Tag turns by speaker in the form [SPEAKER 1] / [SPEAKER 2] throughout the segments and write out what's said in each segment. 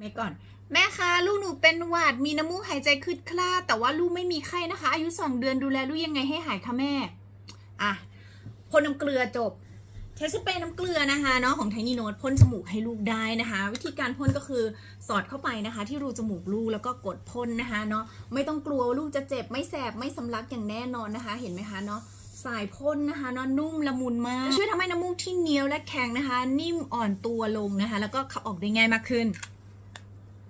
[SPEAKER 1] แม่ก่อน แม่คะลูกหนูเป็นหวัดมีน้ำมูกหายใจคืดคลาแต่ว่าลูกไม่มีไข้นะคะ อายุสองเดือนดูแลลูกยังไงให้หายคะแม่อะพ่นน้ำเกลือจบใช้สเปรย์น้ำเกลือนะคะเนาะของไทนี่โนตพ่นจมูกให้ลูกได้นะคะ วิธีการพ่นก็คือสอดเข้าไปนะคะ ที่รูจมูกลูกแล้วก็กดพ่นนะคะเนาะไม่ต้องกลัวว่าลูกจะเจ็บไม่แสบไม่สำลักอย่างแน่นอนนะคะ เห็นไหมคะเนาะสายพ่นนะคะเนาะนุ่มละมุนมากช่วยทำให้น้ำมูกที่เหนียวและแข็งนะคะ นิ่มอ่อนตัวลงนะคะ แล้วก็ขับออกได้ง่ายมากขึ้น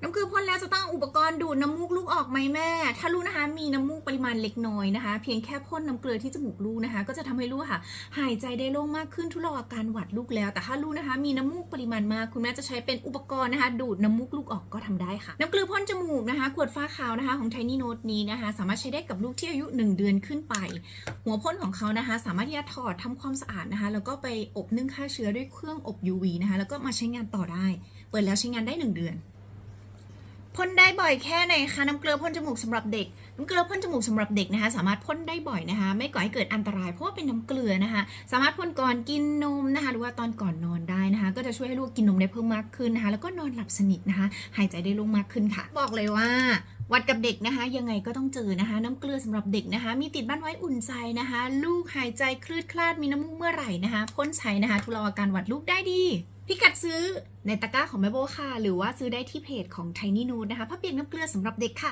[SPEAKER 1] น้ำเกลือพ่นแล้วจะต้องอุปกรณ์ดูดน้ำมูกลูกออกไหมแม่ ถ้าลูกนะคะ มีน้ำมูกปริมาณเล็กน้อยนะคะ เพียงแค่พ่นน้ำเกลือที่จมูกลูกนะคะ ก็จะทำให้ลูกค่ะ หายใจได้โล่งมากขึ้นทุเลาอาการหวัดลูกแล้ว แต่ถ้าลูกนะคะ มีน้ำมูกปริมาณมาก คุณแม่จะใช้เป็นอุปกรณ์นะคะ ดูดน้ำมูกลูกออกก็ทำได้ค่ะ น้ำเกลือพ่นจมูกนะคะ ขวดฟ้าขาวนะคะของ Tiny Note นี้นะคะ สามารถใช้ได้กับลูกที่อายุ 1 เดือนขึ้นไป หัวพ่นของเขานะคะ สามารถที่จะถอดทำความสะอาดนะคะ แล้วก็ไปอบนึ่งฆ่าเชื้อด้วยเครื่องอบ UV นะคะ แล้วก็มาใช้งานต่อได้ เปิดแล้วใช้งานได้ 1 เดือน พ่นได้บ่อยแค่ไหนคะน้ำเกลือพ่นจมูกสำหรับเด็ก น้ำเกลือพ่นจมูกสำหรับเด็กนะคะ สามารถพ่นได้บ่อยนะคะ ไม่ก่อให้เกิดอันตรายเพราะว่าเป็นน้ำเกลือนะคะ สามารถพ่นก่อนกินนมนะคะ หรือว่าตอนก่อนนอนได้นะคะ ก็จะช่วยให้ลูกกินนมได้เพิ่มมากขึ้นนะคะ แล้วก็นอนหลับสนิทนะคะ หายใจได้ล่งมากขึ้นค่ะ บอกเลยว่าวัดกับเด็กนะคะยังไงก็ต้องเจอนะคะ น้ำเกลือสำหรับเด็กนะคะ มีติดบ้านไว้อุ่นใจนะคะ ลูกหายใจคลืดคลาดมีน้ำมูกเมื่อไหร่นะคะพ่นใช้นะคะทุเลาอาการหวัดลูกได้ดี พิกัดซื้อในตะกร้าของแม่โบค่ะ หรือว่าซื้อได้ที่เพจของ Tiny Nude นะคะผ้าเปียกน้ำเกลือสำหรับเด็กค่ะ